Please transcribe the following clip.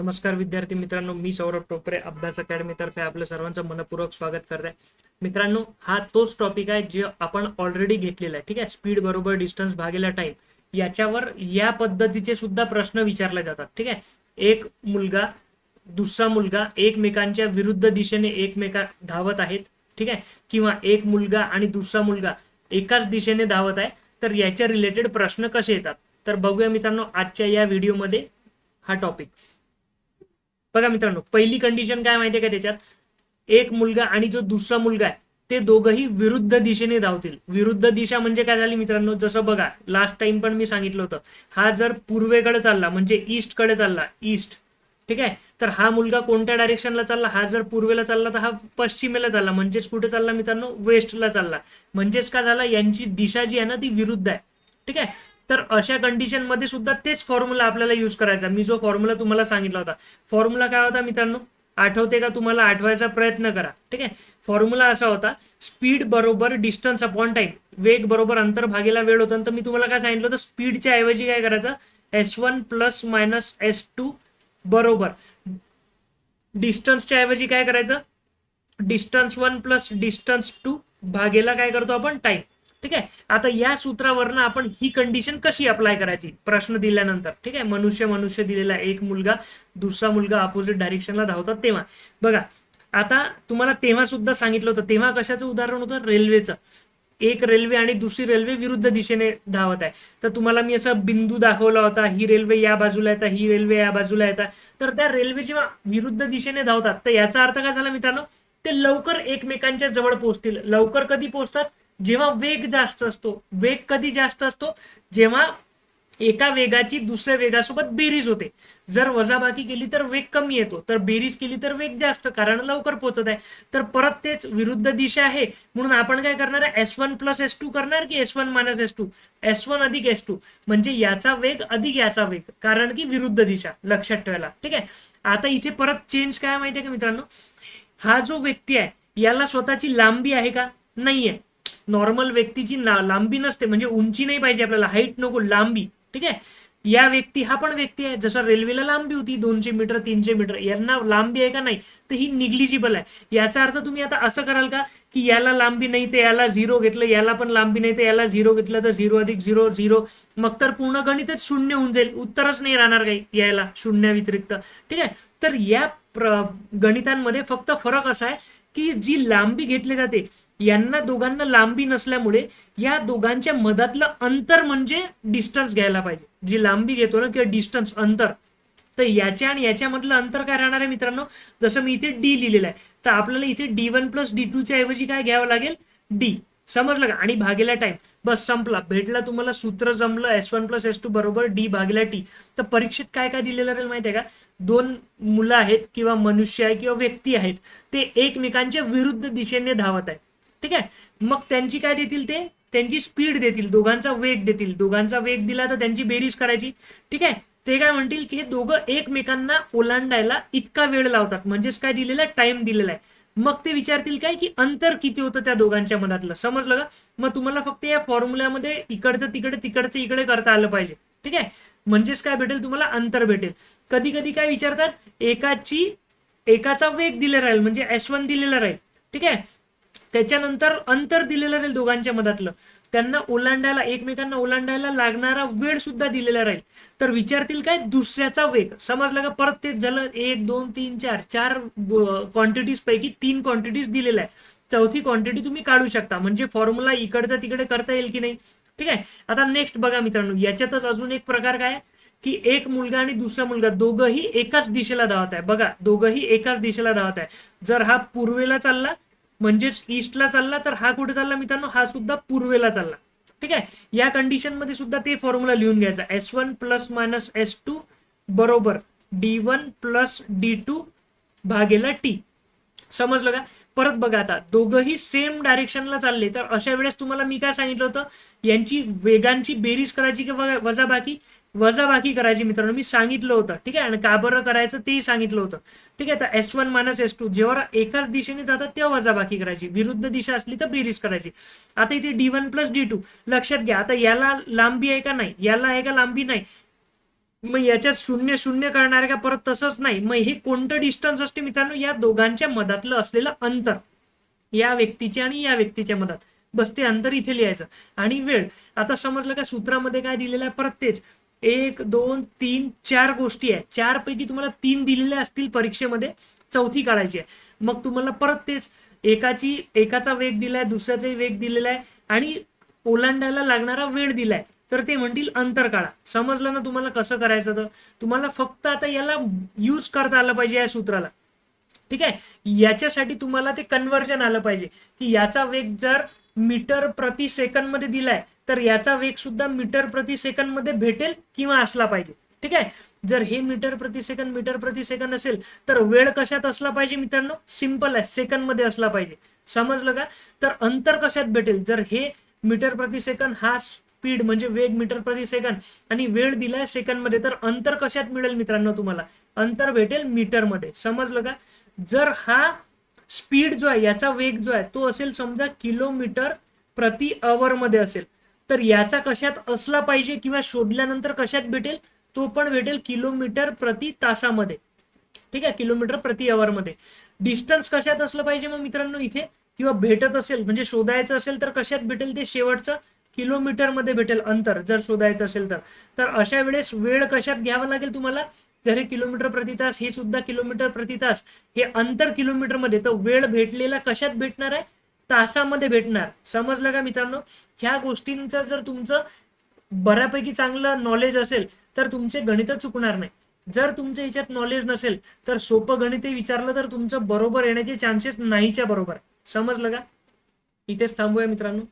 नमस्कार विद्यार्थी मित्रांनो मी सौरभ टोपरे अभ्यास अकॅडमी तर्फे आपलं सर्वांचं मनपूर्वक स्वागत करत आहे मित्रांनो हा तोच टॉपिक आहे जे आपण ऑलरेडी घेतलेला आहे ठीक आहे? स्पीड बरोबर डिस्टन्स भागेला टाइम याच्यावर या पद्धतीचे सुद्धा प्रश्न विचारले जातात ठीक आहे? एक मुलगा दुसरा मुलगा एकमेकांच्या विरुद्ध दिशेने एकमेका धावत आहेत ठीक आहे? किंवा एक मुलगा आणि दुसरा मुलगा एकाच दिशेने धावत आहे तर याच्या रिलेटेड प्रश्न कसे येतात? तर बघूया मित्रांनो आजच्या या व्हिडिओमध्ये हा टॉपिक बघा मित्रांनो पहिली कंडिशन काय माहितीये का त्याच्यात? एक मुलगा आणि जो दुसरा मुलगा आहे ते दोघंही विरुद्ध दिशेने धावतील. विरुद्ध दिशा म्हणजे काय झाली मित्रांनो? जसं बघा लास्ट टाइम पण मी सांगितलं होतं हा जर पूर्वेकडे चालला म्हणजे ईस्टकडे चालला ईस्ट ठीक आहे? तर हा मुलगा कोणत्या डायरेक्शनला चालला? हा जर पूर्वेला चालला तर हा पश्चिमेला चालला. म्हणजेच कुठे चालला मित्रांनो? वेस्टला चालला. म्हणजेच काय झाला? यांची दिशा जी आहे ना ती विरुद्ध आहे. ठीक आहे? तर अशा कंडिशनमध्ये सुद्धा तेच फॉर्म्युला आपल्याला युज करायचा. मी जो फॉर्म्युला तुम्हाला सांगितला होता. फॉर्म्युला काय होता मित्रांनो? आठवते का तुम्हाला? आठवायचा प्रयत्न करा. ठीक आहे? फॉर्म्युला असा होता स्पीड बरोबर डिस्टन्स अपॉन टाइम वेग बरोबर अंतर भागेला वेळ होता. तर मी तुम्हाला काय सांगितलं होतं? स्पीडच्या ऐवजी काय करायचं? S one plus minus S two बरोबर. डिस्टन्सच्या ऐवजी काय करायचं? Distance one plus distance two भागेला काय करतो आपण? टाइम ठीक आहे? आता या सूत्रावरनं आपण ही कंडिशन कशी अप्लाय करायची? प्रश्न दिल्यानंतर. ठीक आहे? मनुष्य मनुष्य दिलेला एक मुलगा दुसरा मुलगा अपोजिट डायरेक्शनला धावतात तेव्हा. बघा आता तुम्हाला तेव्हा सुद्धा सांगितलं होतं. तेव्हा कशाचं उदाहरण होतं? रेल्वेचं एक रेल्वे आणि दुसरी रेल्वे विरुद्ध दिशेने धावत आहे. तर तुम्हाला मी असं बिंदू दाखवला होता. ही रेल्वे या बाजूला येतात ही रेल्वे या बाजूला येतात तर त्या रेल्वे जेव्हा विरुद्ध दिशेने धावतात तर याचा अर्थ काय झाला मित्रांनो? ते लवकर एकमेकांच्या जवळ पोहोचतील. लवकर कधी पोहोचतात? जेव्हा वेग जास्त असतो वेग कधी जास्त असतो? जेव्हा एका वेगाची दुसऱ्या वेगासोबत बेरीज होते. जर वजाबाकी केली तर वेग कमी येतो तर बेरीज केली तर वेग जास्त कारण लवकर पोहोचत आहे. तर परत तेच विरुद्ध दिशा आहे. म्हणून आपण काय करणार आहे? S one plus S two करणार की S one minus S two S one अधिक एस टू म्हणजे याचा वेग अधिक याचा वेग कारण की विरुद्ध दिशा लक्षात ठेवायला. ठीक आहे? आता इथे परत चेंज काय माहितीये का मित्रांनो? हा जो व्यक्ती आहे याला स्वतःची लांबी आहे का? नाहीये. नॉर्मल व्यक्तीची ना- लांबी नसते म्हणजे उंची नाही पाहिजे आपल्याला हाईट नको लांबी. ठीक आहे? या व्यक्ती हा पण व्यक्ती आहे. जसं रेल्वेला लांबी होती दोनशे मीटर तीनशे मीटर यांना लांबी आहे का नाही? तर ही निग्लिजिबल आहे. याचा अर्थ तुम्ही आता असं कराल का की याला लांबी नाही तर याला झिरो घेतलं याला पण लांबी नाही तर याला झिरो घेतलं तर झिरो अधिक झिरो झिरो मग तर पूर्ण गणितच शून्य होऊन जाईल. उत्तरच नाही राहणार काही यायला शून्या व्यतिरिक्त ठीक आहे? तर या प्र गणितांमध्ये फक्त फरक असा आहे की जी लांबी घेतली जाते यांना दोघांना लांबी नसल्यामुळे या दोघांच्या मधातलं अंतर म्हणजे डिस्टन्स घ्यायला पाहिजे. जी लांबी घेतो ना किंवा डिस्टन्स अंतर तर याच्या आणि याच्यामधलं अंतर काय राहणार आहे मित्रांनो? जसं मी इथे डी लिहिलेलं आहे तर आपल्याला इथे डी वन प्लस डी टूच्या ऐवजी काय घ्यावं लागेल? डी समजलं का? आणि भागेला टाइम बस संपला. भेटला तुम्हाला सूत्र जमलं S one plus S two बरोबर डी भागेला टी तर परीक्षेत काय काय दिलेलं राहील माहिती आहे का? दोन मुलं आहेत किंवा मनुष्य आहे किंवा व्यक्ती आहेत ते एकमेकांच्या विरुद्ध दिशेने धावत आहेत. ठीक आहे? मग त्यांची काय देतील ते? त्यांची स्पीड देतील. दोघांचा वेग देतील. दोघांचा वेग दिला तर त्यांची बेरीज करायची. ठीक आहे? ते काय म्हणतील की हे दोघं एकमेकांना ओलांडायला इतका वेळ लावतात. म्हणजेच काय दिलेला? टाइम दिलेला आहे. मग ते विचारतील काय की अंतर किती होतं त्या दोघांच्या मनातलं? समजलं का? मग तुम्हाला फक्त या फॉर्म्युल्यामध्ये इकडचं तिकडे तिकडचं इकडे करता आलं पाहिजे. ठीक आहे? म्हणजेच काय भेटेल? तुम्हाला अंतर भेटेल. कधी कधी काय विचारतात? एकाची एकाचा वेग दिलेला राहील. म्हणजे एस वन दिलेला राहील. ठीक आहे? त्याच्यानंतर अंतर दिलेलं राहील दोघांच्या मधातलं. त्यांना ओलांडायला एकमेकांना ओलांडायला लागणारा वेळ सुद्धा दिलेला राहील. तर विचारतील काय? दुसऱ्याचा वेग. समजलं का? परत तेच झालं. एक दोन तीन चार. चार क्वांटिटीज पैकी तीन क्वांटिटीज दिलेल्या आहे. चौथी क्वांटिटी तुम्ही काढू शकता. म्हणजे फॉर्म्युला इकडचा तिकडे करता येईल की नाही? ठीक आहे? आता नेक्स्ट बघा मित्रांनो. याच्यातच अजून एक प्रकार काय आहे? की एक मुलगा आणि दुसरा मुलगा दोघंही एकाच दिशेला धावत आहे. बघा दोघंही एकाच दिशेला धावत आहे. जर हा पूर्वेला चालला म्हणजेच ईस्टला चालला तर हा कुठे चालला मित्रांनो? हा सुद्धा पूर्वेला चालला. ठीक आहे? या कंडिशनमध्ये सुद्धा ते फॉर्म्युला लिहून घ्यायचा. S one plus minus S two बरोबर D one plus D two भागेला टी समजलं का? परत बघा आता दोघंही सेम डायरेक्शनला चालले तर अशा वेळेस तुम्हाला मी काय सांगितलं होतं? यांची वेगांची बेरीज करायची की वजा- वजाबाकी? वजाबाकी करायची मित्रांनो मी सांगितलं होतं ठीक आहे? आणि का बरं करायचं तेही सांगितलं होतं. ठीक आहे तर S one minus S two जेव्हा एकाच दिशेने जातात तेव्हा वजाबाकी करायची. विरुद्ध दिशा असली तर बेरीज करायची. आता इथे D one plus D two लक्षात घ्या. आता याला लांबी आहे का नाही? याला आहे का लांबी नाही? मग याच्यात शून्य शून्य करणार का परत तसंच नाही. मग हे कोणतं डिस्टन्स असते मित्रांनो? या दोघांच्या मधातलं असलेलं अंतर. या व्यक्तीच्या आणि या व्यक्तीच्या मधात. बस ते अंतर इथे लिहायचं. आणि वेळ. आता समजलं का सूत्रामध्ये काय दिलेलं आहे? परत तेच. एक दोन तीन चार गोष्टी आहे. चार पैकी तुम्हाला तीन दिलेल्या असतील परीक्षेमध्ये. चौथी काढायची आहे. मग तुम्हाला परत तेच. एकाची एकाचा वेग दिलाय दुसऱ्याचाही वेग दिलेला आहे. आणि ओलांडायला लागणारा वेळ दिलाय. तर ते म्हणतील अंतर काढा. समजलं ना तुम्हाला कसं करायचं तर? तुम्हाला फक्त आता याला यूज करता आलं पाहिजे या सूत्राला. ठीक आहे? याच्यासाठी तुम्हाला ते कन्व्हर्जन आलं पाहिजे. की याचा वेग जर मीटर प्रति सेकंदमध्ये दिलाय तर याचा वेग सुद्धा मीटर प्रति सेकंदमध्ये भेटेल किंवा असला पाहिजे. ठीक आहे? जर हे मीटर प्रति सेकंद मीटर प्रति सेकंद असेल तर वेळ कशात असला पाहिजे मित्रांनो? सिंपल आहे. सेकंडमध्ये असला पाहिजे. समजलं का? तर अंतर कशात भेटेल? जर हे मीटर प्रति सेकंद हा स्पीड म्हणजे वेग मीटर प्रति सेकंड आणि वेळ दिलाय सेकंडमध्ये तर अंतर कशात मिळेल मित्रांनो तुम्हाला? अंतर भेटेल मीटरमध्ये. समजलं का? जर हा स्पीड जो आहे याचा वेग जो आहे तो असेल समजा किलोमीटर प्रति आवर मध्ये असेल. तर याचा कशात असला पाहिजे किंवा शोधल्यानंतर कशात भेटेल? तो पण भेटेल किलोमीटर प्रति तासामध्ये. ठीक आहे? किलोमीटर प्रति आवर मध्ये. डिस्टन्स कशात असलं पाहिजे मग मित्रांनो इथे? किंवा भेटत असेल म्हणजे शोधायचं असेल तर कशात भेटेल ते शेवटचं? किलोमीटरमध्ये भेटेल अंतर जर शोधायचं असेल तर. तर अशा वेळेस वेळ कशात घ्यावा लागेल तुम्हाला? जर हे किलोमीटर प्रति तास हे सुद्धा किलोमीटर प्रति तास हे अंतर किलोमीटरमध्ये तर वेळ भेटलेला कशात भेटणार आहे? तासामध्ये भेटणार. समजलं का मित्रांनो? ह्या गोष्टींचं जर तुमचं बऱ्यापैकी चांगलं नॉलेज असेल तर तुमचे गणित चुकणार नाही. जर तुमच्या ह्याच्यात नॉलेज नसेल तर सोपं गणित विचारलं तर तुमचं बरोबर येण्याचे चान्सेस नाहीच्या बरोबर. समजलं का? इथेच थांबूया मित्रांनो.